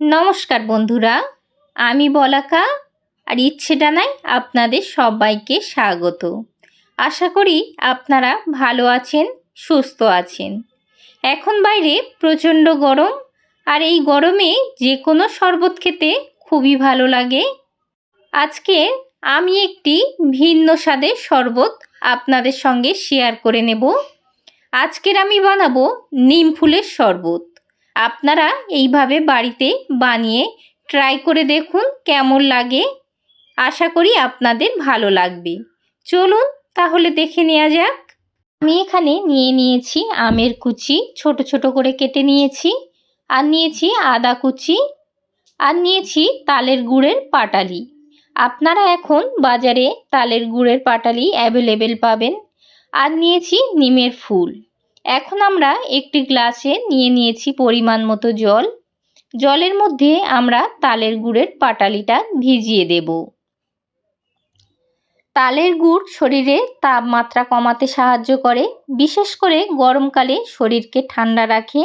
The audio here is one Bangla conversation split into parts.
নমস্কার বন্ধুরা, আমি বলাকা আর ইচ্ছে ডানায় আপনাদের সবাইকে স্বাগত। আশা করি আপনারা ভালো আছেন, সুস্থ আছেন। এখন বাইরে প্রচণ্ড গরম আর এই গরমে যে কোনো শরবত খেতে খুবই ভালো লাগে। আজকে আমি একটি ভিন্ন স্বাদের শরবত আপনাদের সঙ্গে শেয়ার করে নেব। আজকের আমি বানাবো নিম ফুলের শরবত। আপনারা এইভাবে বাড়িতে বানিয়ে ট্রাই করে দেখুন কেমন লাগে। আশা করি আপনাদের ভালো লাগবে। চলুন তাহলে দেখে নেওয়া যাক। আমি এখানে নিয়ে নিয়েছি আমের কুচি, ছোট ছোট করে কেটে নিয়েছি। আর নিয়েছি আদা কুচি। আর নিয়েছি তালের গুড়ের পাটালি। আপনারা এখন বাজারে তালের গুড়ের পাটালি অ্যাভেলেবেল পাবেন। আর নিয়েছি নিমের ফুল। এখন আমরা একটি গ্লাসে নিয়ে নিয়েছি পরিমাণ মতো জল। জলের মধ্যে আমরা তালের গুড়ের পাটালিটা ভিজিয়ে দেব। তালের গুড় শরীরে তাপমাত্রা কমাতে সাহায্য করে, বিশেষ করে গরমকালে শরীরকে ঠান্ডা রাখে।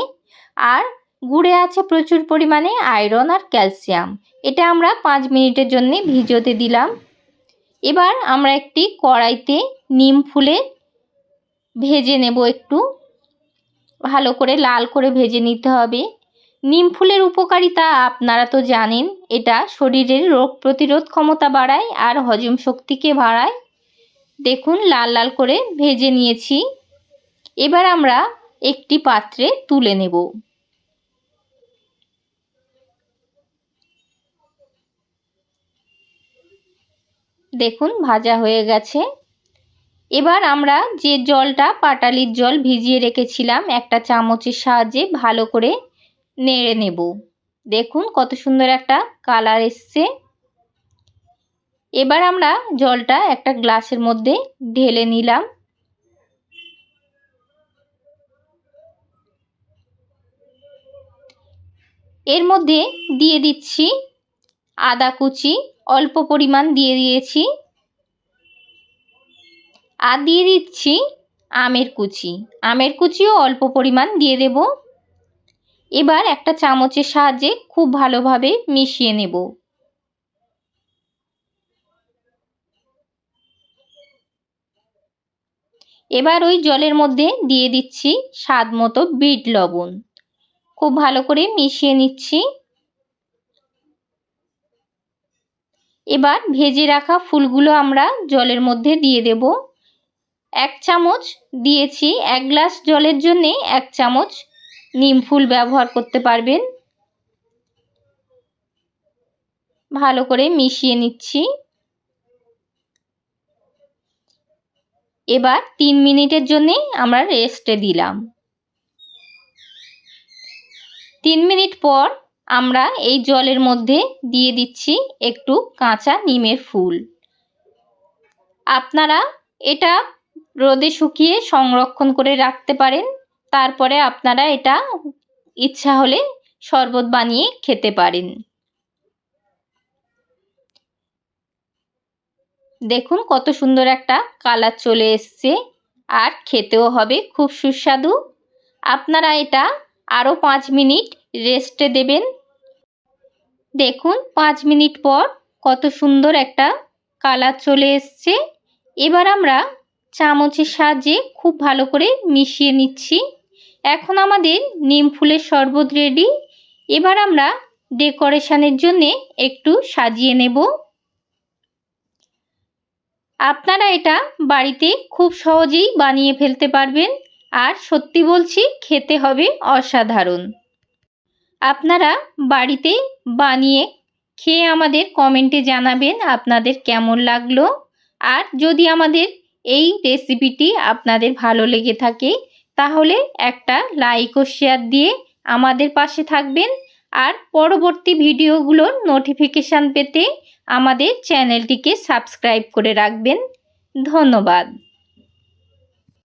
আর গুড়ে আছে প্রচুর পরিমাণে আয়রন আর ক্যালসিয়াম। এটা আমরা পাঁচ মিনিটের জন্য ভিজোতে দিলাম। এবার আমরা একটি কড়াইতে নিম ফুলে ভেজে নেব একটু। ভালো করে লাল করে ভেজে নিতে হবে। নিম ফুলের উপকারিতা আপনারা তো জানেন, এটা শরীরের রোগ প্রতিরোধ ক্ষমতা বাড়ায় আর হজম শক্তিকে বাড়ায়। দেখুন, লাল লাল করে ভেজে নিয়েছি। এবার আমরা একটি পাত্রে তুলে নেব। দেখুন, ভাজা হয়ে গেছে। এবার আমরা যে জলটা পাটালির জল ভিজিয়ে রেখেছিলাম, একটা চামচের সাহায্যে ভালো করে নেড়ে নেব। দেখুন কত সুন্দর একটা কালার এসছে। এবার আমরা জলটা একটা গ্লাসের মধ্যে ঢেলে নিলাম। এর মধ্যে দিয়ে দিচ্ছি আদা কুচি, অল্প পরিমাণ দিয়ে দিয়েছি। আর দিয়ে দিচ্ছি আমের কুচি। আমের কুচিও অল্প পরিমাণ দিয়ে দেব। এবার একটা চামচের সাহায্যে খুব ভালোভাবে মিশিয়ে নেব। এবার ওই জলের মধ্যে দিয়ে দিচ্ছি স্বাদ মতো বিট লবণ। খুব ভালো করে মিশিয়ে নিচ্ছি। এবার ভেজে রাখা ফুলগুলো আমরা জলের মধ্যে দিয়ে দেবো। এক চামচ দিয়েছি এক গ্লাস জলের জন্যে এক চামচ নিম ফুল ব্যবহার করতে পারবেন। ভালো করে মিশিয়ে নিচ্ছি। এবার তিন মিনিটের জন্যে আমরা রেস্টে দিলাম। তিন মিনিট পর আমরা এই জলের মধ্যে দিয়ে দিচ্ছি একটু কাঁচা নিমের ফুল। আপনারা এটা রোদে শুকিয়ে সংরক্ষণ করে রাখতে পারেন। তারপরে আপনারা এটা ইচ্ছা হলে শরবত বানিয়ে খেতে পারেন। দেখুন কত সুন্দর একটা কালার চলে এসছে আর খেতেও হবে খুব সুস্বাদু। আপনারা এটা আরও পাঁচ মিনিট রেস্টে দেবেন। দেখুন পাঁচ মিনিট পর কত সুন্দর একটা কালার চলে এসছে। এবার আমরা চামচের সাহায্যে খুব ভালো করে মিশিয়ে নিচ্ছি। এখন আমাদের নিম ফুলের শরবত রেডি এবার আমরা ডেকোরেশনের জন্যে একটু সাজিয়ে নেব। আপনারা এটা বাড়িতে খুব সহজেই বানিয়ে ফেলতে পারবেন। আর সত্যি বলছি, খেতে হবে অসাধারণ। আপনারা বাড়িতে বানিয়ে খেয়ে আমাদের কমেন্টে জানাবেন আপনাদের কেমন লাগল। আর যদি আমাদের এই রেসিপিটি আপনাদের ভালো লেগে থাকে, তাহলে একটা লাইক ও শেয়ার দিয়ে আমাদের পাশে থাকবেন। আর পরবর্তী ভিডিওগুলোর নোটিফিকেশান পেতে আমাদের চ্যানেলটিকে সাবস্ক্রাইব করে রাখবেন। ধন্যবাদ।